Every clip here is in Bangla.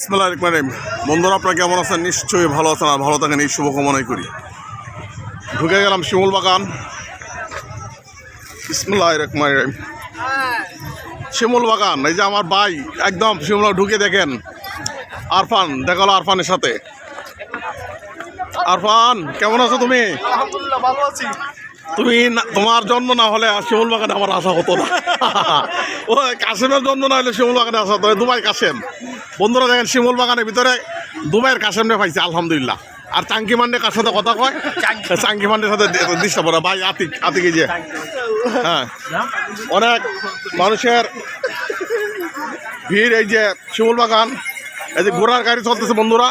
ইসমাইল রহমান বন্ধুরা আপনারা কেমন আছেন? নিশ্চয়ই ভালো আছেন আর ভালো থাকেন এই শুভকামনাই করি। ঢুকে গেলাম শিমুল বাগান। ইসমুল্লাহ রহমান রহিম। শিমুল বাগান এই যে আমার ভাই একদম শিমুল ঢুকে দেখেন। আরফান দেখাল আরফানের সাথে। আরফান কেমন আছো তুমি? ভালো আছি। তুমি তোমার জন্ম না হলে শিমুল বাগানে আমার আসা হতো না। ও কাশেমের জন্ম না হলে শিমুল বাগানে আসা হতো দুবাই কাশেম। বন্ধুরা দেখেন, শিমুল বাগানের ভিতরে দুবাইয়ের কাশেমরে পাইছে, আলহামদুলিল্লাহ। আর চাঙ্কি মান্ডে কার সাথে কথা কয়? চাঙ্কি মান্ডের সাথে দৃষ্টা পড়া ভাই, আতিক আতিক যে। হ্যাঁ। অনেক মানুষের ভিড়, এই যে শিমুল বাগান, এই যে ঘোড়ার গাড়ি চলতেছে বন্ধুরা।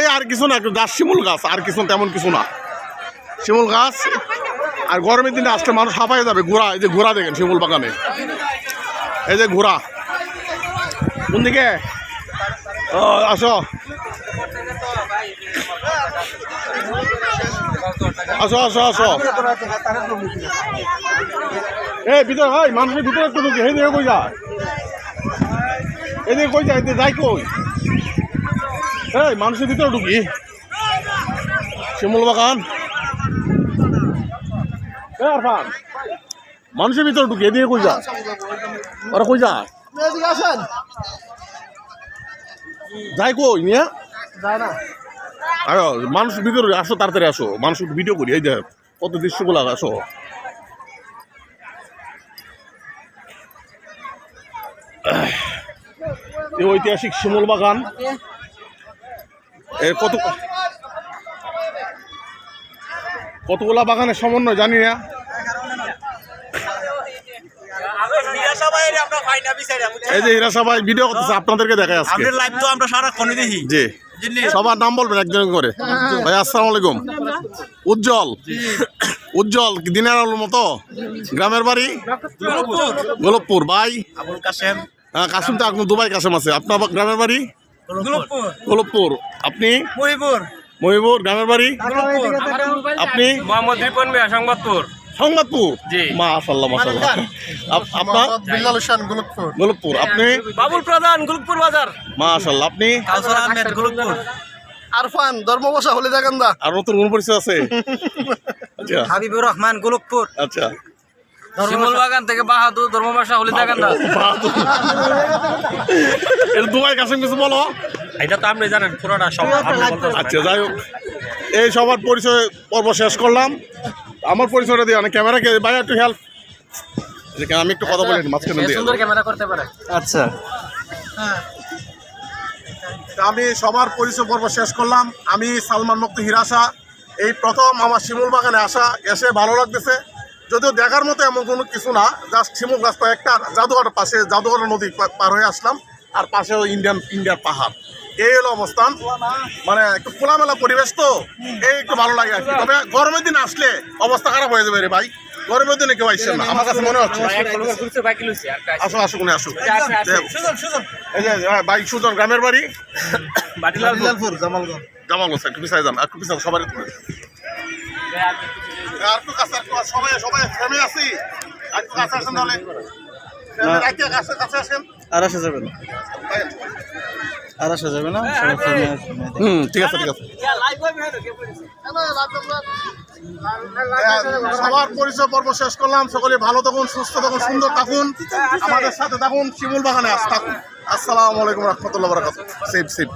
এই আর কিছু না, একটু গাছ শিমুল গাছ, আর কিছু তেমন কিছু না। শিমুল গাছ, আর গরমের দিনে আসলে মানুষ হাঁপাই যাবে, ঘোড়া, এই যে ঘোড়া দেখেন শিমুল বাগানে। এই যে ঘোড়া। কোন দিকে ও, আসো। আসো আসো আসো। এই ভিতরে ভাই মানুষের ভিতরে একটু ঢুকে। দিকে কই যা? এদিকে কই যা, এদিকে যাই কই? এই, মানুষের ভিতরে ঢুকি। শিমুল বাগান। এ, আরফান। মানুষের ভিতরে ঢুকে, এদিকে কই যা? ওরা কই যা এদিকে আসেন। যাই কই নিয়ে যায় না। আয়ো মানুষ ভিতরে আসো তাড়াতাড়ি আসো। মানুষ ভিডিও করি এই যে কত দৃশ্যগুলো আসো। এই ঐতিহাসিক শিমুল বাগান। এর কত কতগুলা বাগানের সমন্বয় জানি না। এই যে হীরা সবাই ভিডিও করতেছে আপনাদেরকে দেখায় আজকে। আপনার লাইভ তো আমরা সারাক্ষণই দেখি জি। সবার নাম বলবেন একজন করে। ভাই আসসালামু আলাইকুম। উজ্জ্বল। উজ্জ্বল দিনের আলোর মতো? গ্রামের বাড়ি? গোলপপুর ভাই। আবুল হ্যাঁ, কাসিম তো এখন দুবাই কাসিম আছে। আপনার গ্রামের বাড়ি? গুলপুর গোলপপুর আপনি? মহিপুর। মহিবুর গ্রামের বাড়ি? আপনি? মোহাম্মদ রিপন মিয়া সংবাদপুর। সংবাদপুর? মাশাল্লাহ মাশাল্লাহ আপনার বিল্লাল হোসেন গোলকপুর। গোলপপুর আপনি? বাবুল প্রধান গুলপুর বাজার। মাশাল্লাহ আপনি? কাউসার আহমেদ গুলপুর আরফান ধর্মবাসা হলে আর নতুন কোন পরিচয় আছে? আচ্ছা। হাবিবুর রহমান আচ্ছা। শিমুল বাগান থেকে বাহাদুর ধর্মবাসা হলি দেখান্দা বাহাদুর। এর দুবাই কাসিম কিছু বলো। এটা তো আপনি জানেন পুরোটা সব আচ্ছা যাই হোক। এই সবার পরিচয় পর্ব শেষ করলাম। আমার পরিচয়টা দিয়ে অনেক ক্যামেরাকে ভাই একটু হেল্প আমি একটু কথা বলি মাঝখানে দিয়ে। সুন্দর ক্যামেরা করতে পারে। আচ্ছা। আমি সবার পরিচয় পর্ব শেষ করলাম। আমি সালমান মুক্ত হিরাসা এই প্রথম আমার শিমুল বাগানে আসা এসে ভালো লাগতেছে। যদিও দেখার মতো এমন কোনো কিছু না জাস্ট শিমুল গাছটা একটা জাদুঘরের পাশে জাদুঘর নদী পা- পার হয়ে আসলাম। আর পাশে ইন্ডিয়ান ইন্ডিয়ার পাহাড়। এই হলো অবস্থান। মানে একটু খোলামেলা পরিবেশ তো এই একটু ভালো লাগে আর কি। তবে গরমের দিন আসলে অবস্থা খারাপ হয়ে যাবে রে ভাই। গরমের দিনে কেউ আসছেন না। আমার কাছে মনে হচ্ছে। আসো আসো কোনে আসো। এই যে হ্যাঁ, ভাই সুজন গ্রামের বাড়ি? বিল্লালপুর জামালগঞ্জ। জামালগঞ্জ একটু পিছাই যান একটু তুলে আর একটু কাছে সবাই সবাই ফ্রেমে আছি। আর একটু কাছে আসেন তাহলে। ফ্রেমে কাছে কাছে আসেন। আর আসা যাবে না। আর আসা যাবে না? আসবে। হুম ঠিক আছে ঠিক আছে। সবার পরিচয় পর্ব শেষ করলাম। সকলে ভালো থাকুন সুস্থ থাকুন সুন্দর থাকুন। আমাদের সাথে থাকুন শিমুল বাগানে আস থাকুন। আসসালামু আলাইকুম রহমতুল্লাহ বরাকাত সেফ সেফ।